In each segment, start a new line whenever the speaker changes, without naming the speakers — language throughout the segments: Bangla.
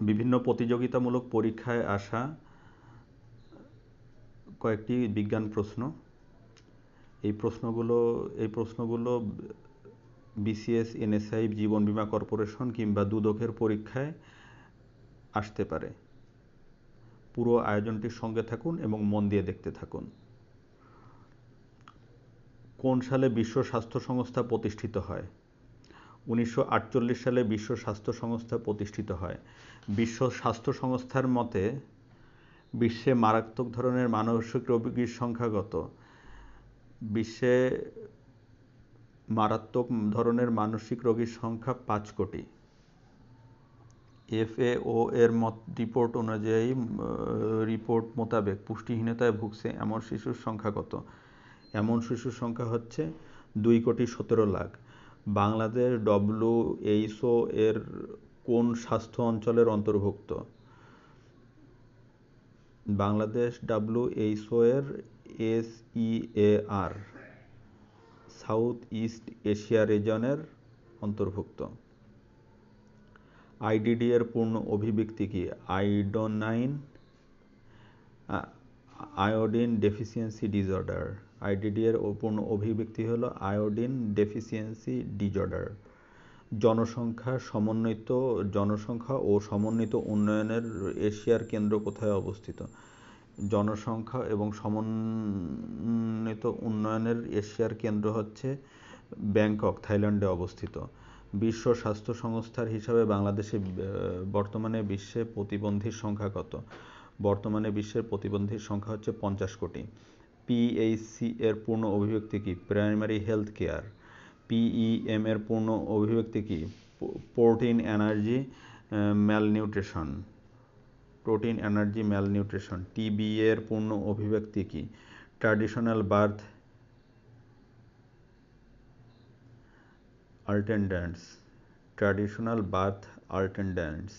বিভিন্ন প্রতিযোগিতামূলক পরীক্ষায় আসা কয়েকটি বিজ্ঞান প্রশ্ন। এই প্রশ্নগুলো এই প্রশ্নগুলো বিসিএস, এনএসআই, জীবন বীমা কর্পোরেশন কিংবা দুদকের পরীক্ষায় আসতে পারে। পুরো আয়োজনটির সঙ্গে থাকুন এবং মন দিয়ে দেখতে থাকুন। কোন সালে বিশ্ব স্বাস্থ্য সংস্থা প্রতিষ্ঠিত হয়? উনিশশো আটচল্লিশ সালে বিশ্ব স্বাস্থ্য সংস্থা প্রতিষ্ঠিত হয়। বিশ্ব স্বাস্থ্য সংস্থার মতে, বিশ্বে মারাত্মক ধরনের মানসিক রোগীর সংখ্যা কত বিশ্বে মারাত্মক ধরনের মানসিক রোগীর সংখ্যা পাঁচ কোটি। এফএও এর মত রিপোর্ট অনুযায়ী রিপোর্ট মোতাবেক পুষ্টিহীনতায় ভুগছে এমন শিশুর সংখ্যা কত এমন শিশুর সংখ্যা হচ্ছে দুই কোটি সতেরো লাখ। বাংলাদেশ ডব্লিউএইচও এর কোন স্বাস্থ্য অঞ্চলের অন্তর্ভুক্ত? বাংলাদেশ ডাব্লিউএইচও এর এসইএআর সাউথ ইস্ট এশিয়া রিজনের অন্তর্ভুক্ত। আইডিডি এর পূর্ণ অভিব্যক্তি কি? Iodine iodine deficiency disorder. IDD এর পূর্ণ অভিব্যক্তি হলো আয়োডিন ডেফিসিয়েন্সি ডিসঅর্ডার। জনসংখ্যা সমন্বিত, জনসংখ্যা ও সমন্বিত উন্নয়নের এশিয়ার কেন্দ্র কোথায় অবস্থিত? জনসংখ্যা এবং সমন্বিত উন্নয়নের এশিয়ার কেন্দ্র হচ্ছে ব্যাংকক, থাইল্যান্ডে অবস্থিত। বিশ্ব স্বাস্থ্য সংস্থার হিসাবে বাংলাদেশে বর্তমানে বিশ্বে প্রতিবন্ধীর সংখ্যা কত? বর্তমানে বিশ্বের প্রতিবন্ধীর সংখ্যা হচ্ছে পঞ্চাশ কোটি। পিএইচসি এর পূর্ণ অভিব্যক্তি কি? প্রাইমারি হেলথ কেয়ার পিইএম এর পূর্ণ অভিব্যক্তি কি? Protein energy malnutrition protein energy malnutrition TB এর পূর্ণ অভিব্যক্তি কি? Traditional birth attendants traditional birth attendants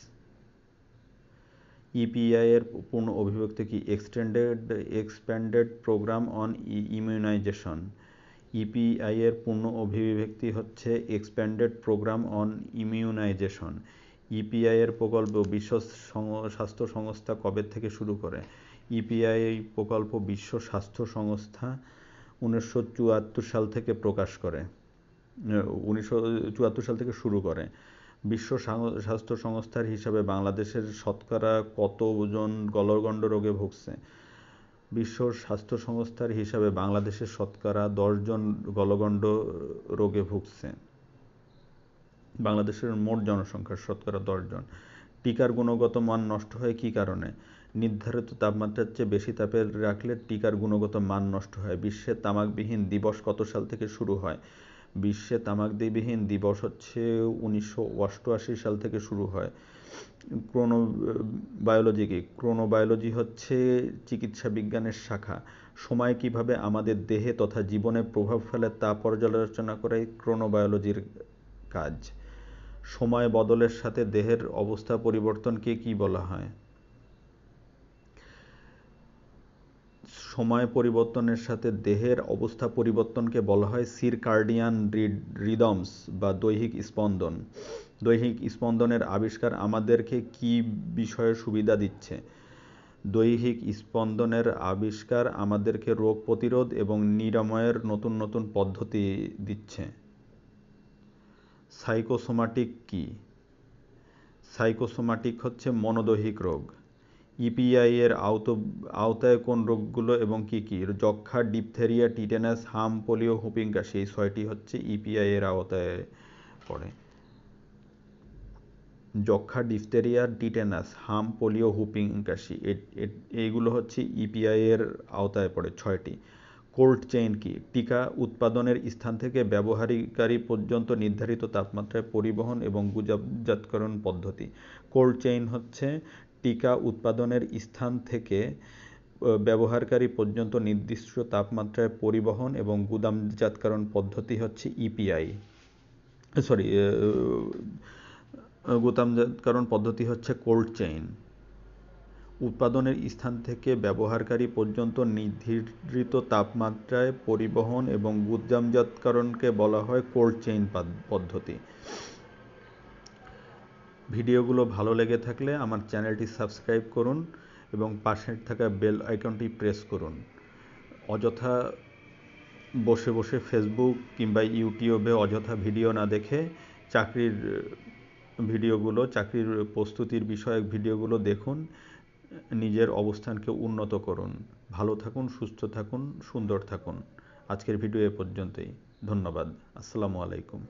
EPI এর পূর্ণ অভিব্যক্তি কি? Extended expanded programme on immunization EPI এর পূর্ণ অভিব্যক্তি হচ্ছে expanded programme on immunization EPI এর প্রকল্প বিশ্ব স্বাস্থ্য সংস্থা কবে থেকে শুরু করে? ইপিআই প্রকল্প বিশ্ব স্বাস্থ্য সংস্থা উনিশশো চুয়াত্তর সাল থেকে প্রকাশ করে। উনিশশো চুয়াত্তর সাল থেকে শুরু করে। বিশ্ব স্বাস্থ্য সংস্থার হিসাবে বাংলাদেশের শতকরা কতজন গলগণ্ড রোগে ভুগছে? বিশ্ব স্বাস্থ্য সংস্থার হিসাবে বাংলাদেশের শতকরা দশজন গলগণ্ড রোগে ভুগছে। বাংলাদেশের মোট জনসংখ্যার শতকরা দশজন। টিকার গুণগত মান নষ্ট হয় কি কারণে? নির্ধারিত তাপমাত্রার চেয়ে বেশি তাপে রাখলে টিকার গুণগত মান নষ্ট হয়। বিশ্বে তামাকবিহীন দিবস কত সাল থেকে শুরু হয়? বিশ্বে তামাক তামাকবিহীন দিবস হচ্ছে উনিশশো অষ্টআশি সাল থেকে শুরু হয়। ক্রোনো বায়োলজি কি। ক্রোনোবায়োলজি হচ্ছে চিকিৎসা বিজ্ঞানের শাখা। সময় কীভাবে আমাদের দেহে তথা জীবনে প্রভাব ফেলে তা পর্যালোচনা করাই ক্রোনোবায়োলজির কাজ। সময় বদলের সাথে দেহের অবস্থা পরিবর্তনকে কি বলা হয়? সময় পরিবর্তনের সাথে দেহের অবস্থা পরিবর্তনকে বলা হয় সিরকার্ডিয়ান রিদমস বা দৈহিক স্পন্দন। দৈহিক স্পন্দনের আবিষ্কার আমাদেরকে কি বিষয়ে সুবিধা দিচ্ছে? দৈহিক স্পন্দনের আবিষ্কার আমাদেরকে রোগ প্রতিরোধ এবং নিরাময়ের নতুন নতুন পদ্ধতি দিচ্ছে। সাইকোসোমাটিক কি? সাইকোসোমাটিক হচ্ছে মনোদৈহিক রোগ। ইপিআই এর আওত, আওতায় কোন রোগগুলো এবং কি কি? যক্ষা ডিপথেরিয়া, টিটেনাস, হাম, পোলিও হুপিং কাশি এই ছয়টি হচ্ছে ইপিআই এর আওতায় পড়ে। যক্ষা ডিপথেরিয়া, টিটেনাস, হাম, পোলিও হুপিং কাশি এইগুলো হচ্ছে ইপিআই এর আওতায় পড়ে ছয়টি। কোল্ড চেইন কি? টিকা উৎপাদনের স্থান থেকে ব্যবহারকারী পর্যন্ত নির্ধারিত তাপমাত্রায় পরিবহন এবং গুজবজাতকরণ পদ্ধতি। কোল্ড চেইন হচ্ছে টিকা উৎপাদনের স্থান থেকে ব্যবহারকারী পর্যন্ত নির্দিষ্ট তাপমাত্রায় পরিবহন এবং গুদামজাতকরণ পদ্ধতি হচ্ছে ইপিআই সরি গুদামজাতকরণ পদ্ধতি হচ্ছে কোল্ড চেইন উৎপাদনের স্থান থেকে ব্যবহারকারী পর্যন্ত নির্ধারিত তাপমাত্রায় পরিবহন এবং গুদামজাতকরণকে বলা হয় কোল্ড চেইন পদ্ধতি। ভিডিওগুলো ভালো লেগে থাকলে আমার চ্যানেলটি সাবস্ক্রাইব করুন এবং পাশে থাকা বেল আইকনটি প্রেস করুন। অযথা বসে বসে ফেসবুক কিংবা ইউটিউবে অযথা ভিডিও না দেখে চাকরির ভিডিওগুলো, চাকরির প্রস্তুতির বিষয়ক ভিডিওগুলো দেখুন, নিজের অবস্থানকে উন্নত করুন। ভালো থাকুন, সুস্থ থাকুন, সুন্দর থাকুন। আজকের ভিডিও এ পর্যন্তই। ধন্যবাদ। আসসালামু আলাইকুম।